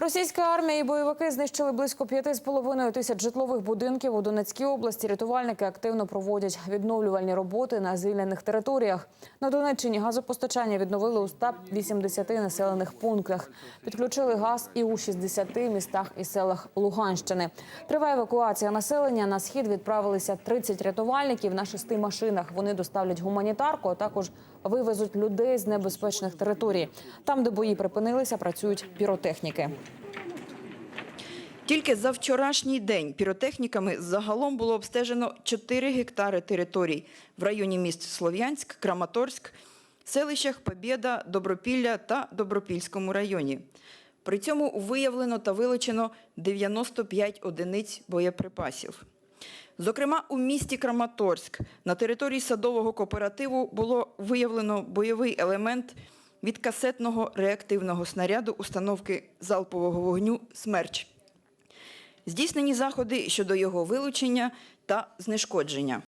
Російська армія і бойовики знищили близько п'яти з половиною тисяч житлових будинків у Донецькій області. Рятувальники активно проводять відновлювальні роботи на звільнених територіях. На Донеччині газопостачання відновили у 180 населених пунктах. Підключили газ і у 60 містах і селах Луганщини. Триває евакуація населення. На схід відправилися 30 рятувальників на шести машинах. Вони доставлять гуманітарку, а також вивезуть людей з небезпечних територій. Там, де бої припинилися, працюють піротехніки. Тільки за вчорашній день піротехніками загалом було обстежено 4 гектари територій в районі міст Слов'янськ, Краматорськ, селищах Побєда, Добропілля та Добропільському районі. При цьому виявлено та вилучено 95 одиниць боєприпасів. Зокрема, у місті Краматорськ на території садового кооперативу було виявлено бойовий елемент від касетного реактивного снаряду установки залпового вогню «Смерч». Здійснені заходи щодо його вилучення та знешкодження.